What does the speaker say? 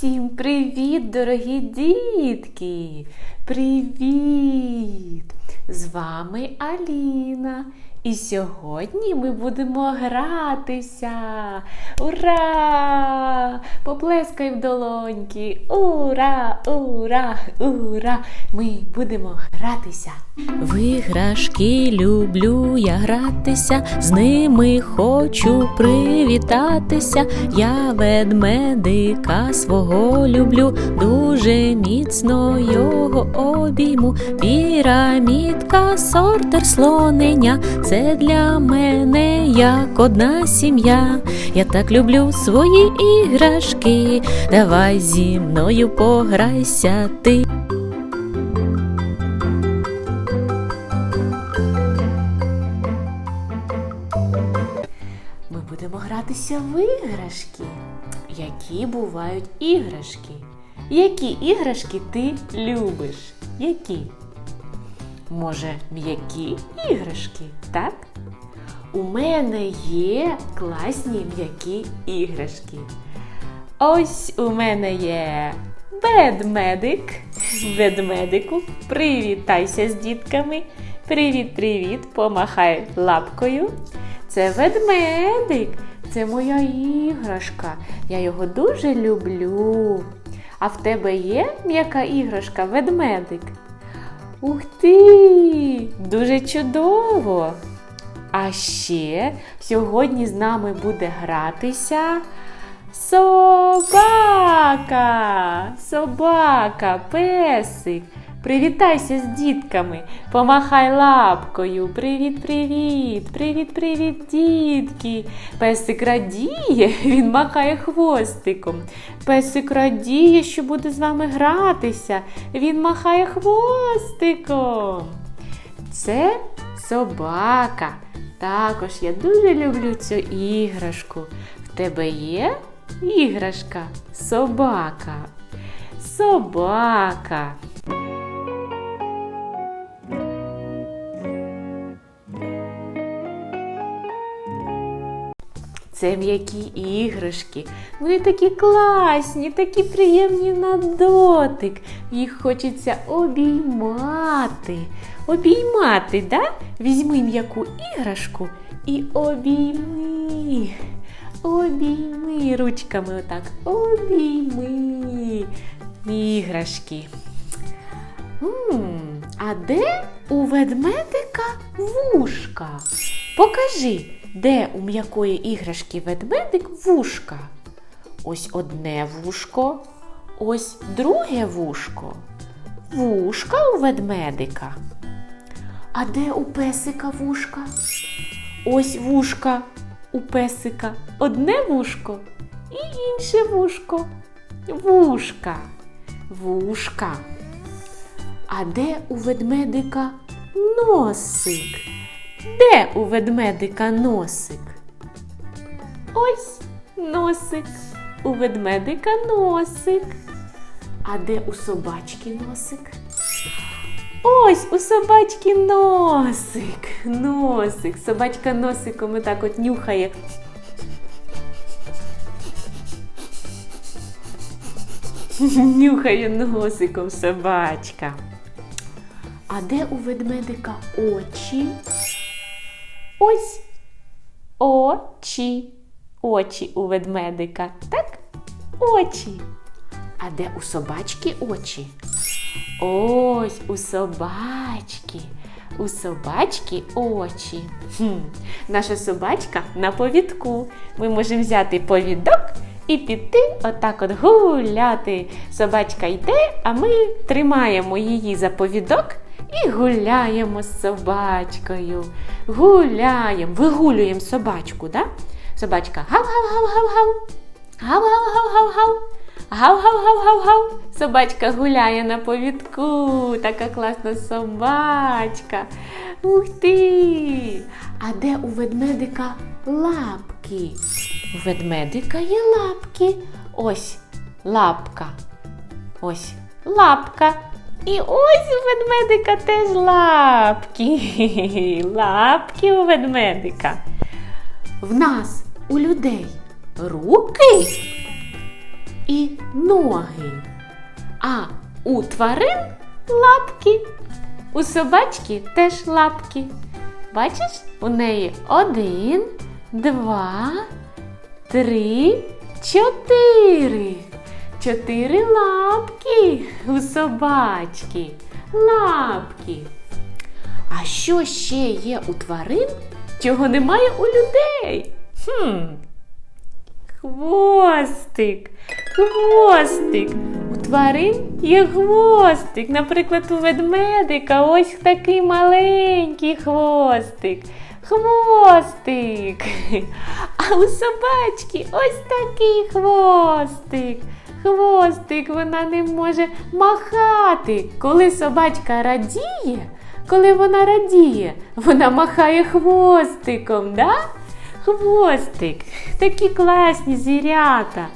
Всім привіт, дорогі дітки! Привіт! З вами Аліна. І сьогодні ми будемо гратися. Ура! Поплескай в долоньки. Ура! Ура! Ура! Ми будемо гратися. В іграшки люблю я гратися, з ними хочу привітатися. Я ведмедика свого люблю, дуже міцно його обійму. Пірамідка, сортер слонення, це для мене як одна сім'я. Я так люблю свої іграшки. Давай зі мною пограйся ти. Ми будемо гратися в іграшки. Які бувають іграшки? Які іграшки ти любиш? Які? Може, м'які іграшки, так? У мене є класні м'які іграшки. Ось у мене є ведмедик. Ведмедику, привітайся з дітками. Привіт-привіт, помахай лапкою. Це ведмедик, це моя іграшка. Я його дуже люблю. А в тебе є м'яка іграшка, ведмедик? Ух ти! Дуже чудово! А ще сьогодні з нами буде гратися собака! Собака, песик. Привітайся з дітками, помахай лапкою. Привіт-привіт! Привіт-привіт, дітки! Песик радіє, він махає хвостиком. Песик радіє, що буде з вами гратися. Він махає хвостиком. Це собака. Також я дуже люблю цю іграшку. В тебе є іграшка? Собака. Собака. Це м'які іграшки. Вони такі класні, такі приємні на дотик. Їх хочеться обіймати. Обіймати, да? Візьми м'яку іграшку і обійми. Обійми ручками отак. Обійми іграшки. М, а де у ведмедика вушка? Покажи, де у м'якої іграшки ведмедик вушка. Ось одне вушко, ось друге вушко. Вушка у ведмедика. А де у песика вушка? Ось вушка у песика. Одне вушко і інше вушко. Вушка. Вушка. А де у ведмедика носик? Де у ведмедика носик? Ось носик. У ведмедика носик. А де у собачки носик? Ось у собачки носик. Носик. Собачка носиком отак от нюхає. Нюхає носиком собачка. А де у ведмедика очі? Ось очі. Очі у ведмедика. Так? Очі. А де у собачки очі? Ось у собачки. У собачки очі. Хм. Наша собачка на повідку. Ми можемо взяти повідок і піти отак от гуляти. Собачка йде, а ми тримаємо її за повідок і гуляємо з собачкою. Гуляємо, вигулюємо собачку, да? Собачка гав-гав-гав-гав-гав. Гав-гав-гав-гав-гав. Гав-гав-гав-гав-гав. Собачка гуляє на повідку. Така класна собачка. Ух ти! А де у ведмедика лапки? У ведмедика є лапки. Ось лапка. Ось лапка. І ось у ведмедика теж лапки. Лапки у ведмедика. В нас, у людей, руки і ноги. А у тварин лапки. У собачки теж лапки. Бачиш, у неї один, два, три, чотири. Чотири лапки у собачки. Лапки. А що ще є у тварин, чого немає у людей? Хм. Хвостик. Хвостик. У тварин є хвостик. Наприклад, у ведмедика ось такий маленький хвостик. Хвостик. А у собачки ось такий хвостик. Хвостик вона не може махати. Коли собачка радіє, коли вона радіє, вона махає хвостиком, да? Хвостик, такі класні звірята.